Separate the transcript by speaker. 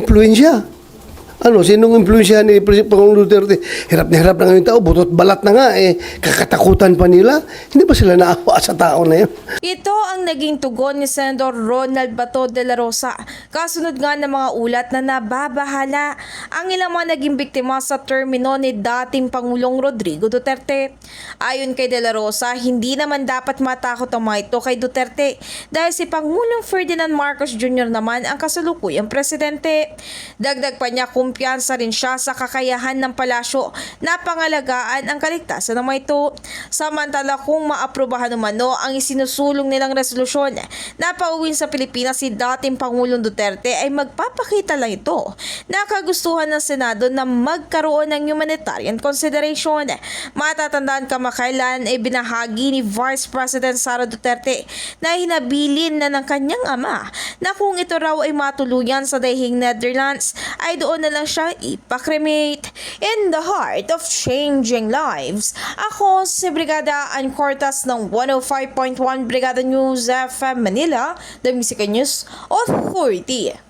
Speaker 1: impluensya. Ano, sinong impluensya ni Pres- Pangulong Duterte? Hirap na hirap na ngayon tao, butot balat na nga, eh, kakatakutan pa nila. Hindi ba sila naawa sa tao na yun?
Speaker 2: Ito ang naging tugon ni Senador Ronald Bato de la Rosa. Kasunod nga ng mga ulat na nababahala ang ilang mga naging biktima sa termino ni dating Pangulong Rodrigo Duterte. Ayon kay de la Rosa, hindi naman dapat matakot ang mga ito kay Duterte dahil si Pangulong Ferdinand Marcos Jr. naman ang kasalukuyang presidente. Dagdag pa niya kumpiyansa rin siya sa kakayahan ng palasyo na pangalagaan ang kaligtasan ng mga ito. Samantala kung maaprubahan umano ang isinusulong nilang resolusyon na pauwin sa Pilipinas si dating Pangulong Duterte ay magpapakita lang ito na kagustuhan ng Senado na magkaroon ng humanitarian consideration. Matatandaan kamakailan ay binahagi ni Vice President Sara Duterte na hinabilin na ng kanyang ama na kung ito raw ay matuluyan sa dahing Netherlands ay doon na lang siya ipakremate. In the heart of changing lives, ako si Brigada Ann ng 105.1 Brigada News FM Manila, the Music News Authority.